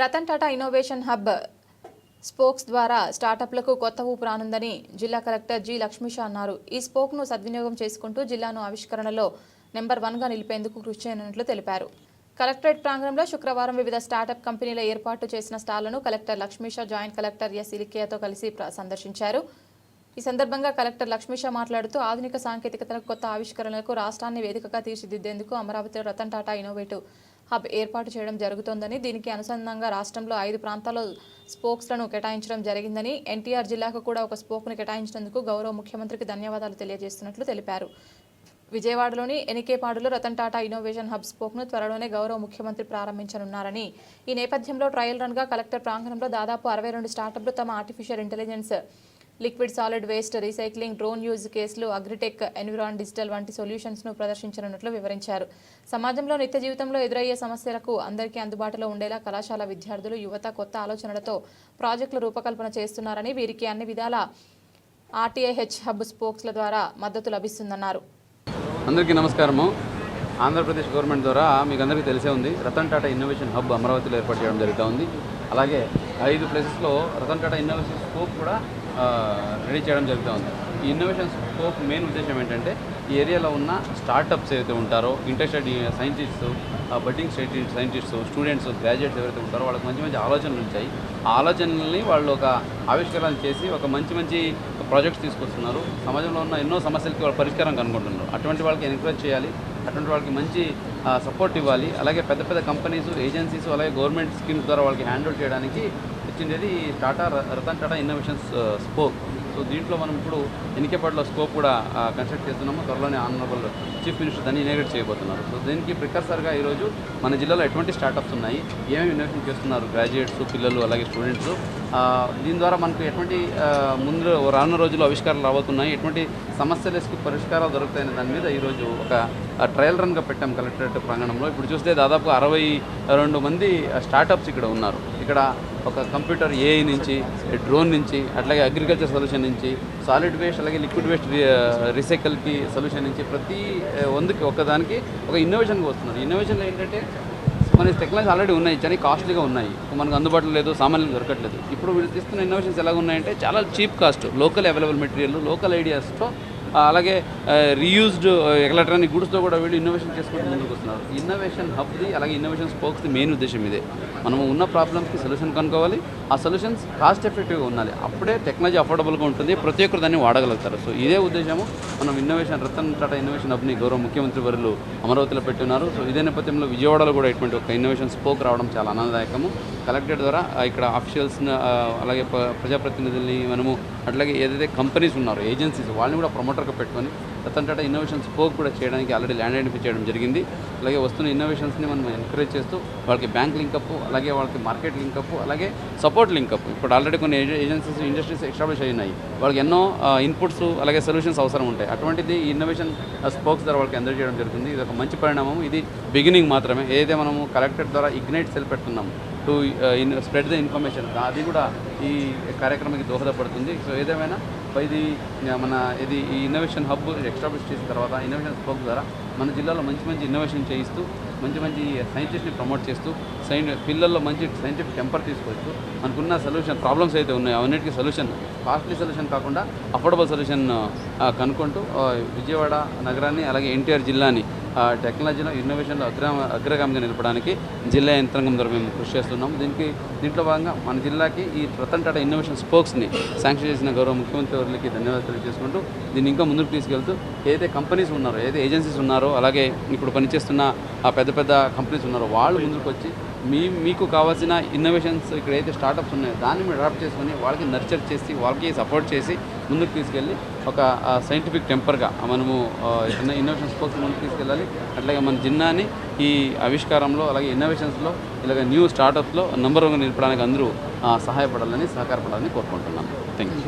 Ratan Tata innovation hub spokes ద్వారా స్టార్టప్లకు కొత్త ఊపు రానుందని జిల్లా కలెక్టర్ జి లక్ష్మీషా అన్నారు. ఈ స్పోక్ను సద్వినియోగం చేసుకుంటూ జిల్లాను ఆవిష్కరణలో నెంబర్ వన్గా నిలిపేందుకు కృషి చేయనున్నట్లు తెలిపారు. కలెక్టరేట్ ప్రాంగణంలో శుక్రవారం వివిధ స్టార్టప్ కంపెనీల ఏర్పాటు చేసిన స్టాళ్ళను collector Lakshmisha joint collector S ఇలికేయతో కలిసి సందర్శించారు. ఈ సందర్భంగా కలెక్టర్ లక్ష్మీషా మాట్లాడుతూ ఆధునిక సాంకేతికతలకు కొత్త ఆవిష్కరణలకు రాష్ట్రాన్ని వేదికగా తీర్చిదిద్దేందుకు అమరావతిలో రతన్ టాటా ఇన్నోవేటివ్ హబ్ ఏర్పాటు చేయడం జరుగుతోందని దీనికి అనుసంధానంగా రాష్ట్రంలో ఐదు ప్రాంతాల్లో స్పోక్స్లను కేటాయించడం జరిగిందని ఎన్టీఆర్ జిల్లాకు కూడా ఒక స్పోక్ను కేటాయించినందుకు గౌరవ ముఖ్యమంత్రికి ధన్యవాదాలు తెలియజేస్తున్నట్లు తెలిపారు. విజయవాడలోని ఎనికేపాడులో రతన్ టాటా ఇన్నోవేషన్ హబ్ స్పోక్ను త్వరలోనే గౌరవ ముఖ్యమంత్రి ప్రారంభించనున్నారని. ఈ నేపథ్యంలో ట్రయల్ రన్గా కలెక్టర్ ప్రాంగణంలో దాదాపు అరవై రెండు స్టార్టప్లు తమ artificial intelligence liquid solid waste recycling drone use కేసులు అగ్రిటెక్ ఎన్విరాన్ డిజిటల్ వంటి సొల్యూషన్స్ను ప్రదర్శించనున్నట్లు వివరించారు. సమాజంలో నిత్య జీవితంలో ఎదురయ్యే సమస్యలకు అందరికీ అందుబాటులో ఉండేలా కళాశాల విద్యార్థులు యువత కొత్త ఆలోచనలతో ప్రాజెక్టుల రూపకల్పన చేస్తున్నారని వీరికి అన్ని విధాల ఆర్టీఐహెచ్ హబ్ స్పోక్స్ల ద్వారా మద్దతు లభిస్తుందన్నారు. అందరికీ నమస్కారము. ఆంధ్రప్రదేశ్ గవర్నమెంట్ ద్వారా మీకు అందరికీ తెలిసే ఉంది రతన్ టాటా ఇన్నోవేషన్ హబ్ అమరావతిలో ఏర్పాటు చేయడం జరుగుతూ ఉంది. అలాగే ఐదు ప్లేసెస్లో రతన్ టాటా ఇన్నోవేషన్ స్కోప్ కూడా రెడీ చేయడం జరుగుతూ ఉంది. ఈ ఇన్నోవేషన్ స్కోప్ మెయిన్ ఉద్దేశం ఏంటంటే ఈ ఏరియాలో ఉన్న స్టార్టప్స్ ఏవైతే ఉంటారో interested scientists budding scientists students graduates ఎవరైతే ఉంటారో వాళ్ళకి మంచి మంచి ఆలోచనలు ఉంటాయి. ఆ ఆలోచనల్ని వాళ్ళు ఒక ఆవిష్కరణ చేసి ఒక మంచి మంచి ప్రాజెక్ట్స్ తీసుకొస్తున్నారు. సమాజంలో ఉన్న ఎన్నో సమస్యలకి వాళ్ళు పరిష్కారం కనుక్కుంటున్నారు. అటువంటి వాళ్ళకి ఎంకరేజ్ చేయాలి. అటువంటి వాళ్ళకి మంచి సపోర్ట్ ఇవ్వాలి. అలాగే పెద్ద పెద్ద కంపెనీస్ ఏజెన్సీస్ అలాగే గవర్నమెంట్ స్కీమ్స్ ద్వారా వాళ్ళకి హ్యాండిల్ చేయడానికి ఇచ్చింది టాటా ర- Ratan Tata innovations spoke so దీంట్లో మనం ఇప్పుడు ఎన్నికేపాటిలో స్కోప్ కూడా కన్స్ట్రక్ట్ చేస్తున్నాము. త్వరలోనే ఆనరబుల్ చీఫ్ మినిస్టర్ దాన్ని ఇనాగ్రేట్ చేయబోతున్నారు. సో దీనికి ప్రికర్సర్గా ఈరోజు మన జిల్లాలో ఎటువంటి స్టార్టప్స్ ఉన్నాయి? ఏమేమి ఇన్నోవేషన్ చేస్తున్నారు? గ్రాడ్యుయేట్స్ పిల్లలు అలాగే స్టూడెంట్స్ దీని ద్వారా మనకు ఎటువంటి ముందు రానున్న రోజుల్లో ఆవిష్కారాలు రాబోతున్నాయి? ఎటువంటి సమస్యలకి పరిష్కారాలు దొరుకుతాయనే దాని మీద ఈరోజు ఒక ట్రయల్ రన్గా పెట్టాం కలెక్టరేట్ ప్రాంగణంలో. ఇప్పుడు చూస్తే దాదాపు అరవై రెండు మంది స్టార్టప్స్ ఇక్కడ ఉన్నారు. ఇక్కడ ఒక కంప్యూటర్ ఏఐ నుంచి డ్రోన్ నుంచి అట్లాగే అగ్రికల్చర్ సొల్యూషన్ నుంచి సాలిడ్ వేస్ట్ అలాగే లిక్విడ్ వేస్ట్ రీసైకిల్కి సొల్యూషన్ నుంచి ప్రతి వందకి ఒకదానికి ఒక ఇన్నోవేషన్గా వస్తున్నారు. ఇన్నోవేషన్లో ఏంటంటే మన టెక్నాలజీ ఆల్రెడీ ఉన్నాయి చాలా కాస్ట్లీగా ఉన్నాయి. మనకు అందుబాటులో లేదు సామాన్యం దొరకట్లేదు. ఇప్పుడు వీళ్ళు తీసుకున్న ఇన్నోవేషన్స్ ఎలా ఉన్నాయంటే చాలా cheap cost local available material local ఐడియాస్తో అలాగే రీయూజ్డ్ ఎలక్ట్రానిక్ గుడ్స్తో కూడా వీళ్ళు ఇన్నోవేషన్ చేసుకుంటూ ముందుకు వస్తున్నారు. ఇన్నోవేషన్ హబ్ది అలాగే ఇన్నోవేషన్ స్పోక్స్ది మెయిన్ ఉద్దేశం ఇదే. మనము ఉన్న ప్రాబ్లమ్స్కి సొల్యూషన్ కనుక్కోవాలి. ఆ సొల్యూషన్స్ కాస్ట్ ఎఫెక్టివ్గా ఉండాలి. అప్పుడే టెక్నాలజీ అఫోర్డబుల్గా ఉంటుంది. ప్రతి ఒక్కరు దాన్ని వాడగలుగుతారు. సో ఇదే ఉద్దేశము. మనం ఇన్నోవేషన్ రతన్ టాటా ఇన్నోవేషన్ హబ్ని గౌరవ ముఖ్యమంత్రి వర్యులు అమరావతిలో పెట్టున్నారు. సో ఇదే నేపథ్యంలో విజయవాడలో కూడా ఇటువంటి ఒక ఇన్నోవేషన్ స్పోక్ రావడం చాలా ఆనందదాయకము. కలెక్టర్ ద్వారా ఇక్కడ అఫీషియల్స్ని అలాగే ప్రజాప్రతినిధుల్ని మనము అట్లాగే ఏదైతే కంపెనీస్ ఉన్నారో ఏజెన్సీస్ వాళ్ళని కూడా ప్రమోట్ ప్రమోటర్గా పెట్టుకొని రతన్ టాటా ఇన్నోవేషన్ స్పోక్ కూడా చేయడానికి ఆల్రెడీ ల్యాండ్ ఐడెంటిఫై చేయడం జరిగింది. అలాగే వస్తున్న ఇన్నోవేషన్స్ని మనం ఎంకరేజ్ చేస్తూ వాళ్ళకి బ్యాంక్ లింకప్ అలాగే వాళ్ళకి మార్కెట్ లింకప్ అలాగే సపోర్ట్ లింకప్ ఇప్పుడు ఆల్రెడీ కొన్ని ఏజెన్సీస్ ఇండస్ట్రీస్ ఎస్టాబ్లిష్ అయినాయి. వాళ్ళకి ఎన్నో ఇన్పుట్స్ అలాగే సొల్యూషన్స్ అవసరం ఉంటాయి. అటువంటిది ఇన్నోవేషన్ స్పోక్స్ ద్వారా వాళ్ళకి అందజేయడం జరుగుతుంది. ఇది ఒక మంచి పరిణామం. ఇది బిగినింగ్ మాత్రమే. ఏదైతే మనము కలెక్టర్ ద్వారా ఇగ్నైట్ సెల్ పెడుతున్నాము టు స్ప్రెడ్ ద ఇన్ఫర్మేషన్ అది కూడా ఈ కార్యక్రమానికి దోహదపడుతుంది. సో ఏదేమైనా ఇది మన ఇది ఈ ఇన్నోవేషన్ హబ్ ఎక్స్టాబ్లిష్ చేసిన తర్వాత ఇన్నోవేషన్ స్పోక్ ద్వారా మన జిల్లాలో మంచి మంచి ఇన్నోవేషన్ చేయిస్తూ మంచి మంచి సైంటిస్ట్ని ప్రమోట్ చేస్తూ సైన్ పిల్లల్లో మంచి సైంటిఫిక్ టెంపర్ తీసుకొస్తూ మనకున్న సొల్యూషన్ ప్రాబ్లమ్స్ అయితే ఉన్నాయో అవన్నిటికీ సొల్యూషన్ కాస్ట్లీ సొల్యూషన్ కాకుండా అఫోర్డబుల్ సొల్యూషన్ కనుక్కుంటూ విజయవాడ నగరాన్ని అలాగే ఎన్టీఆర్ జిల్లాని టెక్నాలజీలో ఇన్నోవేషన్లో అగ్ర అగ్రగామిగా నిలపడానికి జిల్లా యంత్రాంగం ద్వారా మేము కృషి చేస్తున్నాం దీనికి దీంట్లో భాగంగా మన జిల్లాకి ఈ రతన్ టాటా ఇన్నోవేషన్ స్పోక్స్ని శాంక్షన్ చేసిన గౌరవ ముఖ్యమంత్రి వారికి ధన్యవాదాలు తెలియజేసుకుంటూ దీన్ని ఇంకా ముందుకు తీసుకెళ్తూ ఏదైతే కంపెనీస్ ఉన్నారో ఏదైతే ఏజెన్సీస్ ఉన్నారో అలాగే ఇప్పుడు పనిచేస్తున్న ఆ పెద్ద పెద్ద కంపెనీస్ ఉన్నారో వాళ్ళు ముందుకు వచ్చి మీ మీకు కావాల్సిన ఇన్నోవేషన్స్ ఇక్కడైతే స్టార్టప్స్ ఉన్నాయో దాన్ని మీరు అడాప్ట్ చేసుకొని వాళ్ళకి నర్చర్ చేసి వాళ్ళకి సపోర్ట్ చేసి ముందుకు తీసుకెళ్ళి ఒక సైంటిఫిక్ టెంపర్గా మనము ఆ, ఇన్నోవేషన్స్ కోసం ముందుకు తీసుకెళ్ళాలి. అట్లాగే మన జిన్నాని ఈ ఆవిష్కారంలో అలాగే ఇన్నోవేషన్స్లో ఇలాగ న్యూ స్టార్టప్స్లో నెంబర్ వన్గా నిలపడానికి అందరూ సహాయపడాలని సహకారపడాలని కోరుకుంటున్నాను. Thank you